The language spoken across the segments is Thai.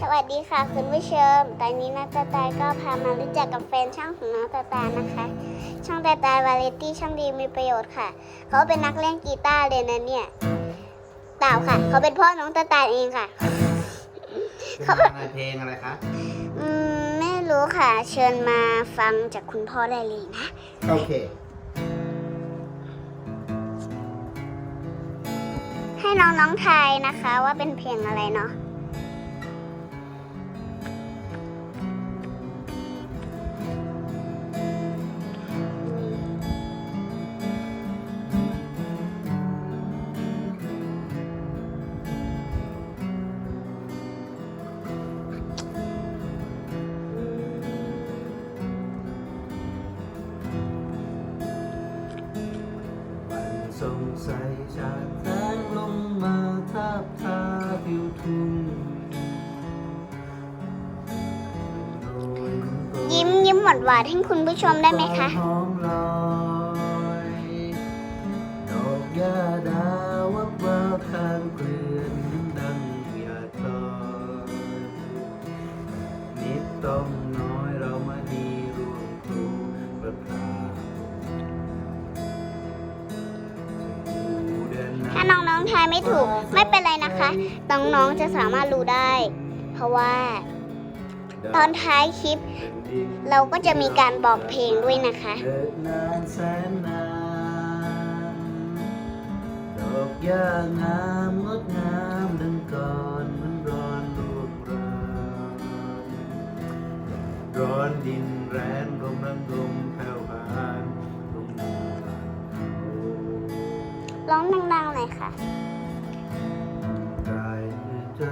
สวัสดีค่ะคุณผู้ชม ตอนนี้น้องตาตายก็พามารู้จักกับแฟนช่างของน้องตาตายนะคะ ช่างตาตายวาเลตี้ช่างดีมีประโยชน์ค่ะ เขาเป็นนักเล่นกีตาร์เลยนะเนี่ยเปล่าค่ะ เขาเป็นพ่อน้องตาตายเองค่ะเป็นงานอะไรเพลงอะไรคะ อืมไม่รู้ค่ะ เชิญมาฟังจากคุณพ่อได้เลยนะ โอเค ให้น้องๆทายนะคะว่าเป็นเพลงอะไรเนาะ สงสัยจากแสงลงมาทับทาผิวทุ่งโรยน้ำตกยิ้มยิ้มหวานหวานๆให้คุณผู้ชมได้ไหมคะหอมลอยดอกยาดาวับวาวทางเกลือ องๆทายไม่ถูกไม่เป็นไรนะคะ น้องๆจะสามารถรู้ได้ เพราะว่า ตอนท้ายคลิป เราก็จะมีการบอกเพลงด้วยนะคะเดินนานแสนนานดอกหญ้างามงดงามดังก่อนมันร้อนลูกรานร้อนดินแรงลมรังลมแผ่วผ่านลงมาร้องดังๆหน่อย ค่ะ กายใจ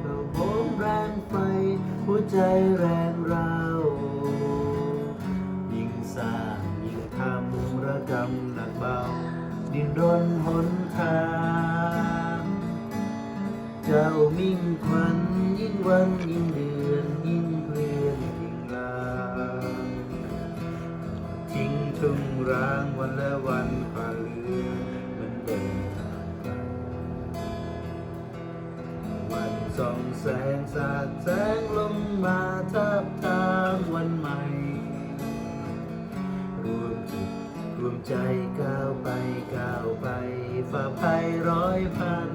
เข้าโหมแรงไฟ หัวใจแรงเราวยิ่งสร้างยิ่งทำระกำหนักเบา ดินรนหนทาง เจ้ามิ่งควันยิ่งวันยิ่งดื สงแสงสาดแสงลงมาทับทางวันใหม่ รวมจิตรวมใจก้าวไปก้าวไปฝ่าภัยร้อยพัน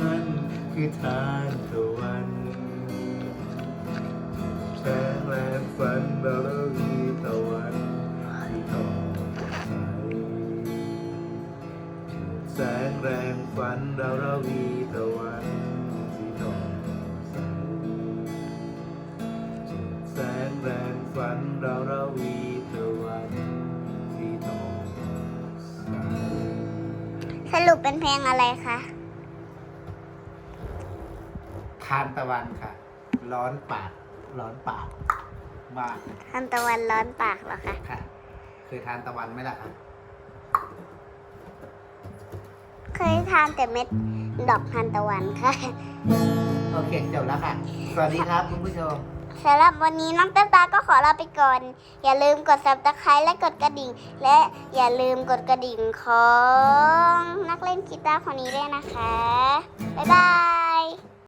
นั่นคือทานตะวันแสงแรงฝันเราแแสงแรงฝันเราราวีตะวันสีทองใสแสงแรงฝันเราราวีตะวันสีทองสสรุปเป็นเพลงอะไรคะทานตะวันค่ะ ร้อนปาก ร้อนปาก มากทันตะวันร้อนปากเหรอคะ ค่ะ เคยทานตะวันไหมล่ะคะเคย ทานแต่เม็ดดอกทันตะวันค่ะ โอเคจบแล้วค่ะ สวัสดีครับคุณผู้ชม สำหรับวันนี้น้องเต้นตาก็ขอลาไปก่อน อย่าลืมกด subscribe และกดกระดิ่ง และอย่าลืมกดกระดิ่งของนักเล่นกีตาร์คนนี้ด้วยนะคะ บ๊ายบาย